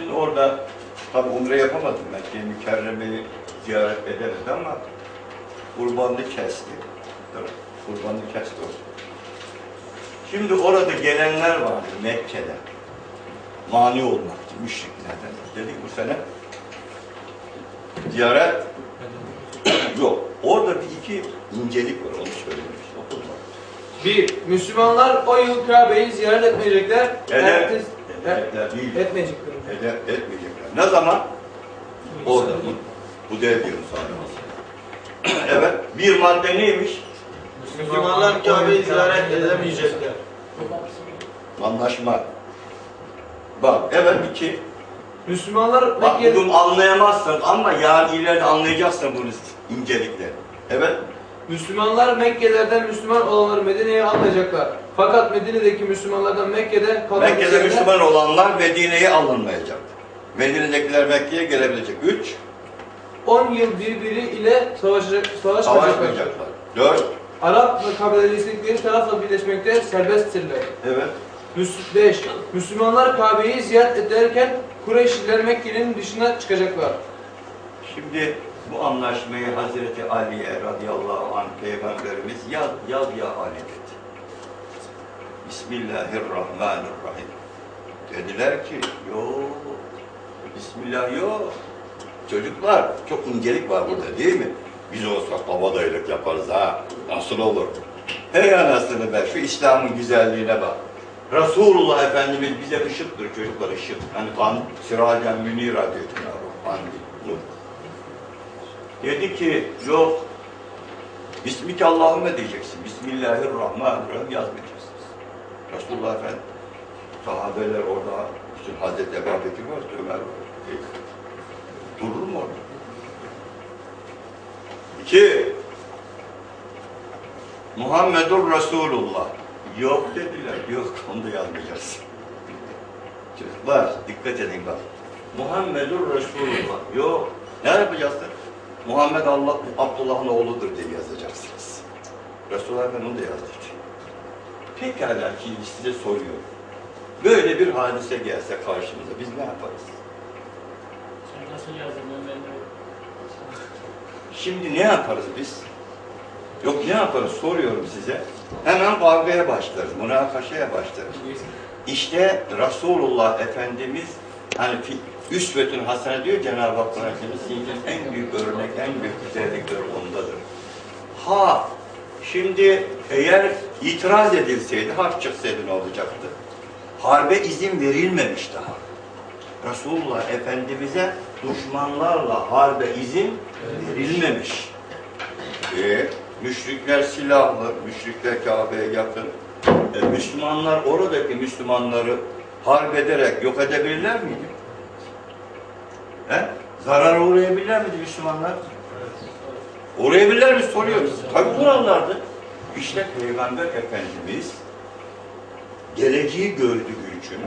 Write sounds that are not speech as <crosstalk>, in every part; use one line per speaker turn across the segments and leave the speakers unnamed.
Şimdi orada tabi umre yapamadım. Mekke-i Mükerreme'yi ziyaret ederiz ama kurbanını kesti. Evet, Kurbanını kesti orada. Şimdi orada gelenler vardı Mekke'de. Mani olmaktı müşriklerden. Dedik bu sene ziyaret yok. Orada bir iki incelik var onu söylemiş. Okudum.
Bir, Müslümanlar o yıl Kabe'yi ziyaret etmeyecekler.
Eder,
Ertesi- er-
edecekler değil.
etmeyecekler.
Ede, etmeyecekler. Ne zaman? Orada. Bu, bu dev diyorum sana. <clears throat> evet. Bir madde neymiş?
Müslümanlar Kabe'yi ziyaret edemeyecekler.
Anlaşma. Bak evet iki.
Müslümanlar
Bak bugün anlayamazsın ama yarın ileride anlayacaksın bunu incelikle. Evet.
Müslümanlar Mekke'lerden Müslüman olanları Medine'ye almayacaklar. Fakat Medine'deki Müslümanlardan Mekke'de kalan
Mekke'de Müslüman olanlar Medine'ye alınmayacak. Medine'dekiler Mekke'ye gelebilecek. Üç,
10 yıl birbiri ile savaşacak, savaşmayacaklar.
Dört,
Arap ve kabileleri istedikleri tarafla birleşmekte serbesttirler.
evet.
5. Müslümanlar Kabe'yi ziyaret ederken Kureyşliler Mekke'nin dışına çıkacaklar.
Şimdi bu anlaşmayı Hazreti Ali'ye radıyallahu anh peygamberimiz yaz, yaz ya Ali dedi. Bismillahirrahmanirrahim. Dediler ki yok. Bismillah yok. Çocuklar çok incelik var burada değil mi? Biz olsak havadayılık yaparız ha. Nasıl olur? Hey anasını be şu İslam'ın güzelliğine bak. Resulullah Efendimiz bize ışıktır çocuklar ışık. Hani kan siracen münira diyor Cenab-ı Hak. Dedi ki yok. Bismike Allahümme diyeceksin. Bismillahirrahmanirrahim yazmayacaksınız. Resulullah Efendimiz sahabeler orada, bütün Hazreti Ebu Bekir var, Ömer var. E, durur mu orada? İki, Muhammedur Resulullah. Yok dediler, yok onu da yazmayacaksın. Çocuklar dikkat edin bak. Muhammedur Resulullah. Yok. Ne yapacaksın? Muhammed Allah, Abdullah'ın oğludur diye yazacaksınız. Resulullah ben onu da yazdırdı. Pekala ki size soruyorum. Böyle bir hadise gelse karşımıza biz ne yaparız?
Sen nasıl yazdın ben ben de
Şimdi ne yaparız biz? Yok ne yaparız soruyorum size. Hemen kavgaya başlarız, münakaşaya başlarız. İşte Resulullah Efendimiz hani fi- üsvetün hasene diyor Cenab-ı Hak Kur'an-ı Kerim'de en büyük örnek, en büyük güzellikler ondadır. Ha, şimdi eğer itiraz edilseydi, harp çıksaydı ne olacaktı? Harbe izin verilmemiş daha. Resulullah Efendimiz'e düşmanlarla harbe izin verilmemiş. E, müşrikler silahlı, müşrikler Kabe'ye yakın. E, Müslümanlar oradaki Müslümanları harp ederek yok edebilirler miydi? He? Zarar uğrayabilirler miydi Müslümanlar? Uğrayabilirler mi soruyoruz. Tabii uğrarlardı. İşte Peygamber Efendimiz geleceği gördüğü için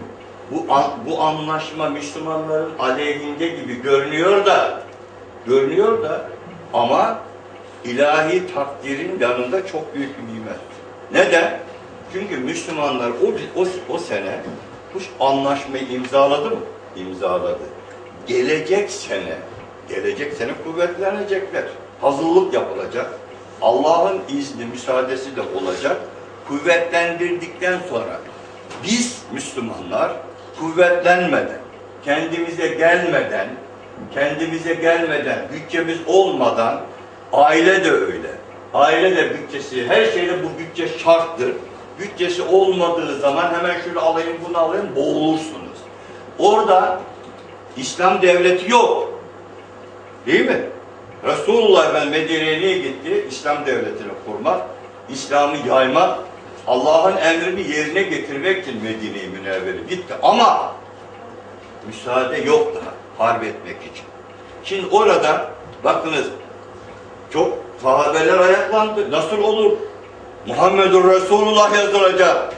bu bu anlaşma Müslümanların aleyhinde gibi görünüyor da görünüyor da ama ilahi takdirin yanında çok büyük bir nimet. Neden? Çünkü Müslümanlar o, o, o sene bu anlaşmayı imzaladı mı? İmzaladı. Gelecek sene, gelecek sene kuvvetlenecekler. Hazırlık yapılacak. Allah'ın izni, müsaadesi de olacak. Kuvvetlendirdikten sonra biz Müslümanlar kuvvetlenmeden, kendimize gelmeden, kendimize gelmeden, bütçemiz olmadan, aile de öyle. Aile de bütçesi, her şeyde bu bütçe şarttır. Bütçesi olmadığı zaman hemen şunu alayım, bunu alayım, boğulursunuz. Orada İslam devleti yok. Değil mi? Resulullah Efendimiz Medine'ye gitti? İslam devletini kurmak, İslam'ı yaymak, Allah'ın emrini yerine getirmek için Medine'ye münevvere gitti. Ama müsaade yok daha harp etmek için. Şimdi orada bakınız çok sahabeler ayaklandı. Nasıl olur? Muhammedur Resulullah yazılacak.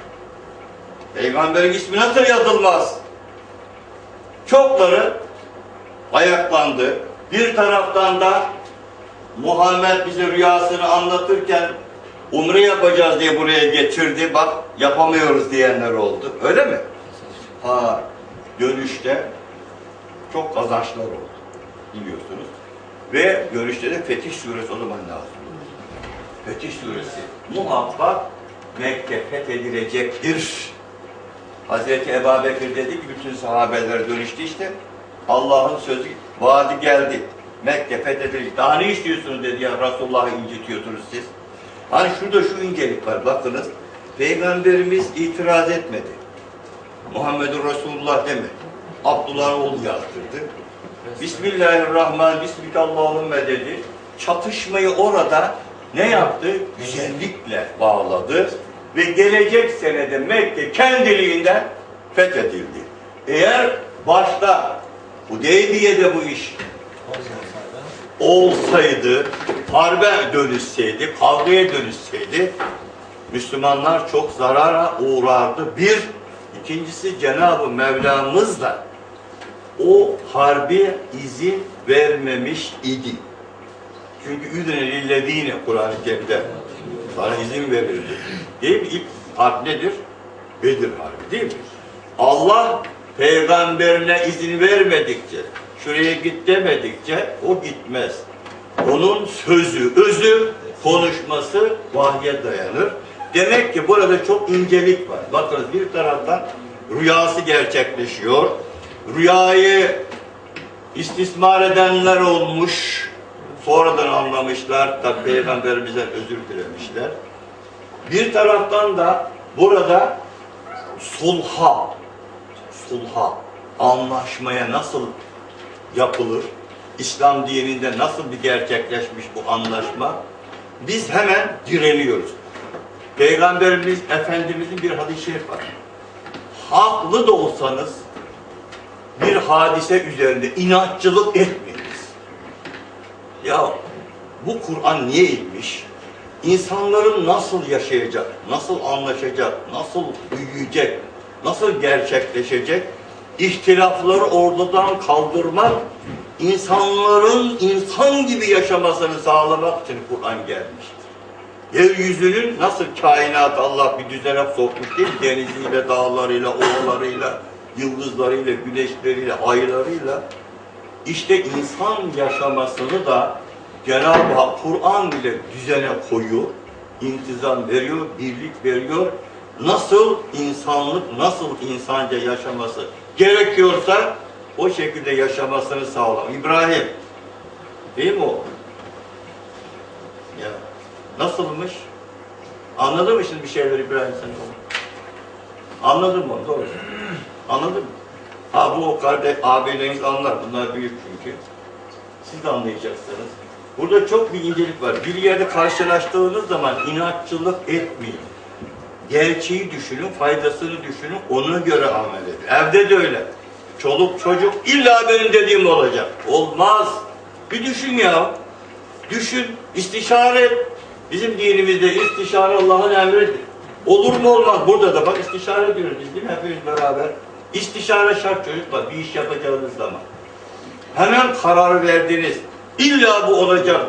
Peygamberin ismi nasıl yazılmaz? Çokları ayaklandı. Bir taraftan da Muhammed bize rüyasını anlatırken umre yapacağız diye buraya getirdi. Bak yapamıyoruz diyenler oldu. Öyle mi? Ha dönüşte çok kazançlar oldu. Biliyorsunuz. Ve görüşte de Fetih Suresi o zaman lazım. Fetih Suresi muhakkak Mekke fethedilecektir. Hazreti Ebu Bekir dedi ki bütün sahabeler dönüştü işte. Allah'ın sözü vaadi geldi. Mekke fethedilecek. Daha ne istiyorsunuz dedi ya Resulullah'ı incitiyorsunuz siz. Hani şurada şu incelik var bakınız. Peygamberimiz itiraz etmedi. Muhammedur Resulullah demedi. Abdullah oğlu yazdırdı. Bismillahirrahmanirrahim, Bismillahirrahmanirrahim dedi. Çatışmayı orada ne yaptı? Güzellikle bağladı. Ve gelecek senede Mekke kendiliğinden fethedildi. Eğer başta Hudeybiye'de bu iş olsaydı, harbe dönüşseydi, kavgaya dönüşseydi, Müslümanlar çok zarara uğrardı. Bir, ikincisi Cenab-ı Mevlamız da o harbi izin vermemiş idi. Çünkü üdüne lillezine Kur'an-ı Kerim'de sana izin verildi. Değil mi? İlk harp nedir? Bedir harbi değil mi? Allah peygamberine izin vermedikçe, şuraya git demedikçe o gitmez. Onun sözü, özü, konuşması vahye dayanır. Demek ki burada çok incelik var. Bakınız bir taraftan rüyası gerçekleşiyor. Rüyayı istismar edenler olmuş. Sonradan anlamışlar. Tabi peygamberimizden özür dilemişler. Bir taraftan da burada sulha, sulha, anlaşmaya nasıl yapılır? İslam dininde nasıl bir gerçekleşmiş bu anlaşma? Biz hemen direniyoruz. Peygamberimiz Efendimizin bir hadis-i var. Haklı da olsanız bir hadise üzerinde inatçılık etmeyiniz. Ya bu Kur'an niye inmiş? İnsanların nasıl yaşayacak, nasıl anlaşacak, nasıl büyüyecek, nasıl gerçekleşecek? İhtilafları ortadan kaldırmak, insanların insan gibi yaşamasını sağlamak için Kur'an gelmiştir. Yeryüzünün nasıl kainat Allah bir düzene sokmuş değil mi? Deniziyle, dağlarıyla, ovalarıyla, yıldızlarıyla, güneşleriyle, aylarıyla. İşte insan yaşamasını da Cenab-ı Hak Kur'an bile düzene koyuyor, intizam veriyor, birlik veriyor. Nasıl insanlık, nasıl insanca yaşaması gerekiyorsa o şekilde yaşamasını sağlam. İbrahim, değil mi o? Ya nasılmış? Anladın mı şimdi bir şeyler İbrahim sen? Anladın mı? Doğru. Anladın mı? Ha bu o kardeş, ağabeyleriniz anlar. Bunlar büyük çünkü. Siz de anlayacaksınız. Burada çok bir incelik var. Bir yerde karşılaştığınız zaman inatçılık etmeyin. Gerçeği düşünün, faydasını düşünün, ona göre amel edin. Evde de öyle. Çoluk çocuk illa benim dediğim olacak. Olmaz. Bir düşün ya. Düşün, istişare et. Bizim dinimizde istişare Allah'ın emridir. Olur mu olmaz. Burada da bak istişare ediyoruz biz değil mi? Hepimiz beraber. İstişare şart çocuklar bir iş yapacağınız zaman. Hemen karar verdiniz. İlla bu olacak.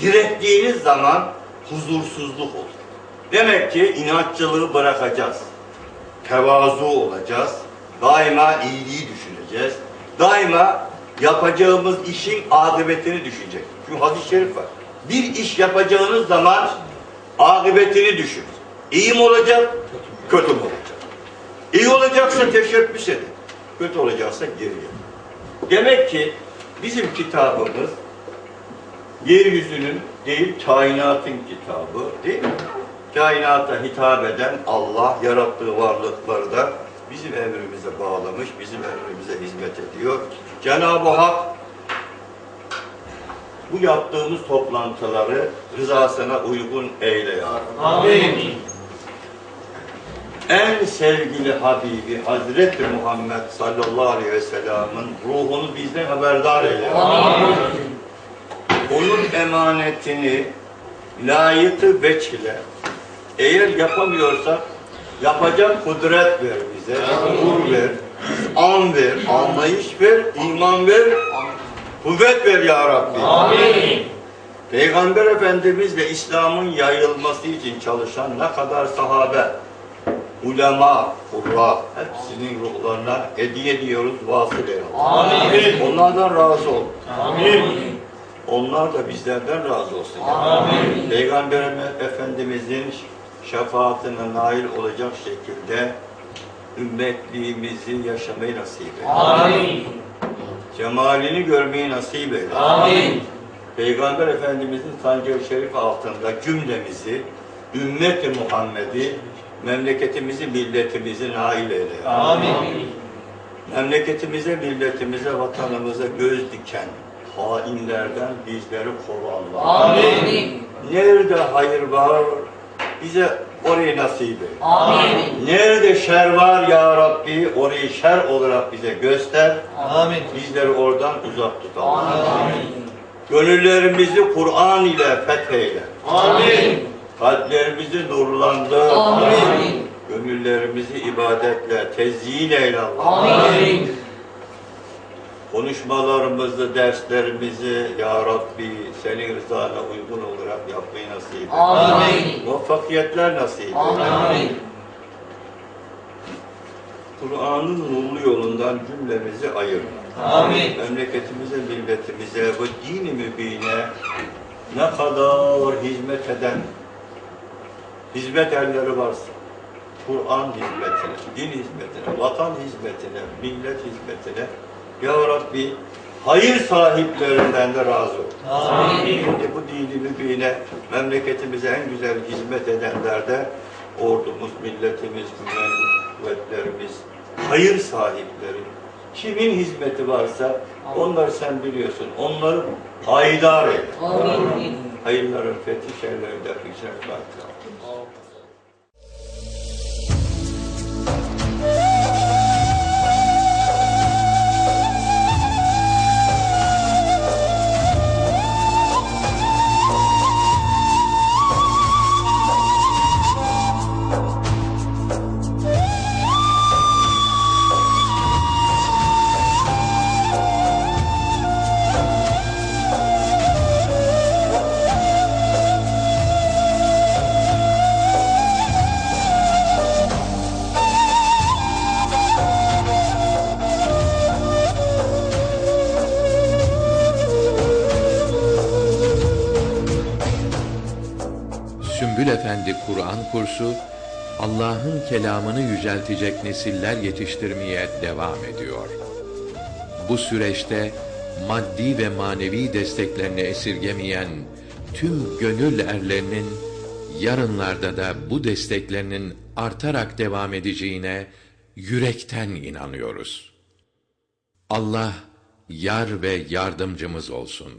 Direttiğiniz zaman huzursuzluk olur. Demek ki inatçılığı bırakacağız. Tevazu olacağız. Daima iyiliği düşüneceğiz. Daima yapacağımız işin akıbetini düşünecek. Çünkü hadis-i şerif var. Bir iş yapacağınız zaman akıbetini düşün. İyi mi olacak, kötü mü olacak? İyi olacaksa teşebbüs edin. Kötü olacaksa geriye. Demek ki bizim kitabımız yeryüzünün değil kainatın kitabı değil mi? Kainata hitap eden Allah yarattığı varlıkları da bizim emrimize bağlamış, bizim emrimize hizmet ediyor. Cenab-ı Hak bu yaptığımız toplantıları rızasına uygun eyle ya.
Amin.
En sevgili Habibi Hazreti Muhammed sallallahu aleyhi ve sellem'in ruhunu bizden haberdar eyle.
Amin.
Onun emanetini layıkı veçile eğer yapamıyorsak yapacak kudret ver bize, nur ver, an ver, anlayış ver, iman ver, kuvvet ver ya Rabbi.
Amin.
Peygamber Efendimizle İslam'ın yayılması için çalışan ne kadar sahabe, ulema, kurra hepsinin ruhlarına hediye ediyoruz vasıl.
Amin.
Onlardan razı ol.
Amin.
Onlar da bizlerden razı olsun.
Amin.
Peygamber Efendimizin şefaatine nail olacak şekilde ümmetliğimizi yaşamayı nasip eyle.
Amin.
Cemalini görmeyi nasip eyle.
Amin.
Peygamber Efendimizin sancağı şerif altında cümlemizi, ümmeti Muhammed'i, memleketimizi, milletimizi nail eyle.
Amin.
Memleketimize, milletimize, vatanımıza göz diken hainlerden bizleri koru Allah.
Amin.
Nerede hayır var, bize orayı nasip et.
Amin.
Nerede şer var ya Rabbi, orayı şer olarak bize göster.
Amin.
Bizleri oradan uzak tut Allah.
Amin.
Gönüllerimizi Kur'an ile fetheyle.
Amin.
Kalplerimizi nurlandır.
Amin.
Gönüllerimizi ibadetle tezyin eyle Allah.
Amin.
Konuşmalarımızı, derslerimizi Ya Rabbi senin rızana uygun olarak yapmayı nasip et.
Amin.
Muvaffakiyetler nasip et.
Amin.
Kur'an'ın nurlu yolundan cümlemizi ayırma.
Amin.
Memleketimize, milletimize, bu dini mübine ne kadar hizmet eden, hizmet erleri varsa, Kur'an hizmetine, din hizmetine, vatan hizmetine, millet hizmetine, Ya Rabbi hayır sahiplerinden de razı ol.
Amin.
Şimdi bu dini mübine, memleketimize en güzel hizmet edenler de ordumuz, milletimiz, kuvvetlerimiz, hayır sahipleri. Kimin hizmeti varsa onları sen biliyorsun. Onları payidar et.
Amin.
Hayırların fethi, şerlerin defi, şerlerin
kursu, Allah'ın kelamını yüceltecek nesiller yetiştirmeye devam ediyor. Bu süreçte maddi ve manevi desteklerini esirgemeyen tüm gönül erlerinin yarınlarda da bu desteklerinin artarak devam edeceğine yürekten inanıyoruz. Allah yar ve yardımcımız olsun.